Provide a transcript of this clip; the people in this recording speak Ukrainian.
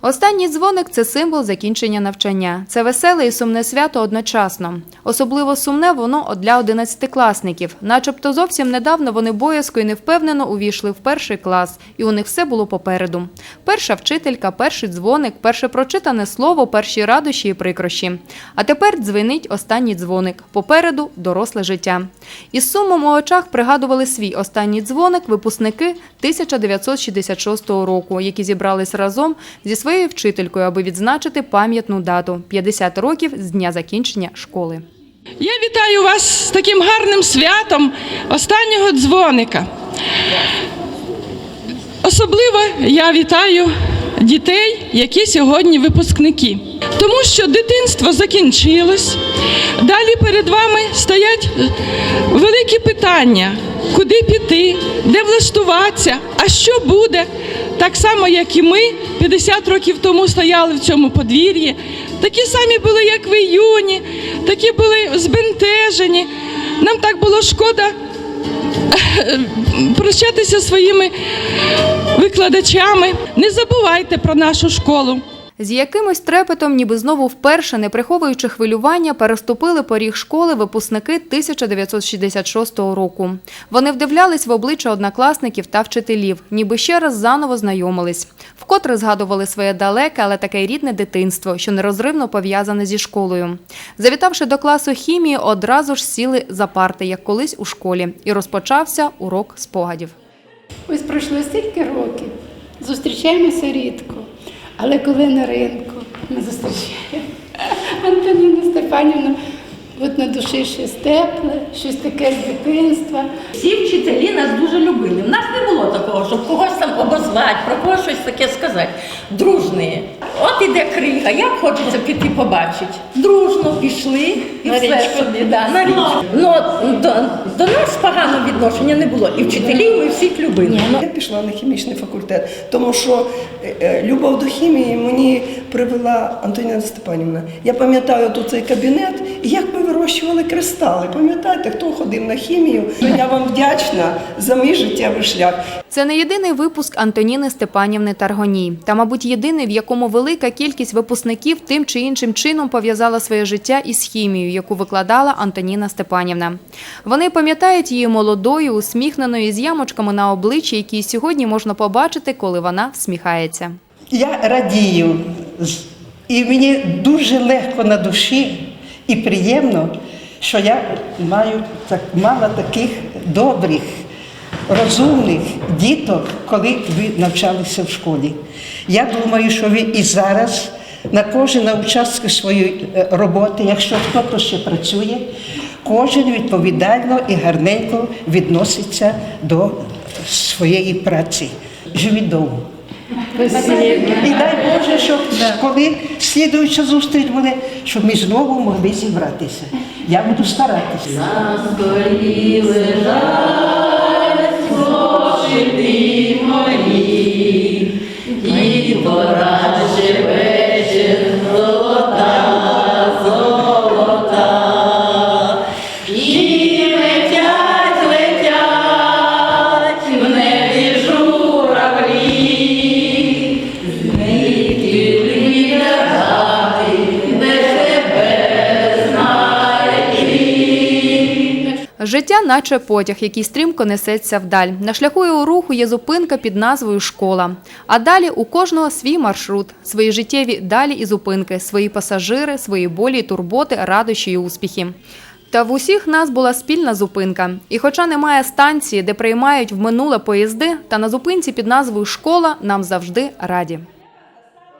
Останній дзвоник це символ закінчення навчання. Це веселе і сумне свято одночасно. Особливо сумне воно для одинадцятикласників. Начебто зовсім недавно вони боязко і невпевнено увійшли в перший клас, і у них все було попереду. Перша вчителька, перший дзвоник, перше прочитане слово, перші радощі і прикрощі. А тепер дзвенить останній дзвоник. Попереду доросле життя. Із сумом у очах пригадували свій останній дзвоник випускники 1966 року, які зібрались разом зі своєю вчителькою, аби відзначити пам'ятну дату 50 років з дня закінчення школи. Я вітаю вас з таким гарним святом останнього дзвоника. Особливо я вітаю дітей, які сьогодні випускники, тому що дитинство закінчилось. Далі перед вами стоять великі питання: куди піти, де а що буде. Так само, як і ми 50 років тому стояли в цьому подвір'ї, такі самі були, як ви юні, такі були збентежені. Нам так було шкода прощатися зі своїми викладачами. Не забувайте про нашу школу. З якимось трепетом, ніби знову вперше, не приховуючи хвилювання, переступили поріг школи випускники 1966 року. Вони вдивлялись в обличчя однокласників та вчителів, ніби ще раз заново знайомились. Вкотре згадували своє далеке, але таке рідне дитинство, що нерозривно пов'язане зі школою. Завітавши до класу хімії, одразу ж сіли за парти, як колись у школі, і розпочався урок спогадів. Ось пройшло стільки років, зустрічаємося рідко, але коли на ринку ми зустрічаємо Антоніну Степанівну, от на душі щось тепле, щось таке з дитинства. Всі вчителі нас дуже любили. В нас не було такого, щоб когось там обозвати, про когось щось таке сказати. Дружні. От іде крига, як хочеться піти побачити. Дружно пішли і На все річку. собі. Да, на річку. Ну, до, до нас поганого відношення не було. І вчителів ми всіх любили. Я пішла на хімічний факультет, тому що е, е, любов до хімії мені привела Антоніна Степанівна. Я пам'ятаю тут цей кабінет, як ми вирощували кристали. Пам'ятаєте, хто ходив на хімію? Я вам вдячна за мій життєвий шлях. Це не єдиний випуск Антоніни Степанівни Таргоній, та, мабуть, єдиний, в якому велика кількість випускників тим чи іншим чином пов'язала своє життя із хімією, яку викладала Антоніна Степанівна. Вони пам'ятають її молодою, усміхненою з ямочками на обличчі, які сьогодні можна побачити, коли вона всміхається. Я радію, і мені дуже легко на душі і приємно, що я маю так мала таких добрих, розумних діток, коли ви навчалися в школі. Я думаю, що ви і зараз на кожен участок своєї е, роботи, якщо хтось ще працює, кожен відповідально і гарненько відноситься до своєї праці. Живіть довго. І дай Боже, щоб коли слідуюча зустріч буде, щоб ми знову могли зібратися. Я буду старатися. Життя, наче потяг, який стрімко несеться вдаль. На шляху його руху є зупинка під назвою Школа. А далі у кожного свій маршрут, свої життєві далі і зупинки, свої пасажири, свої болі, турботи, радощі і успіхи. Та в усіх нас була спільна зупинка. І хоча немає станції, де приймають в минуле поїзди, та на зупинці під назвою Школа нам завжди раді.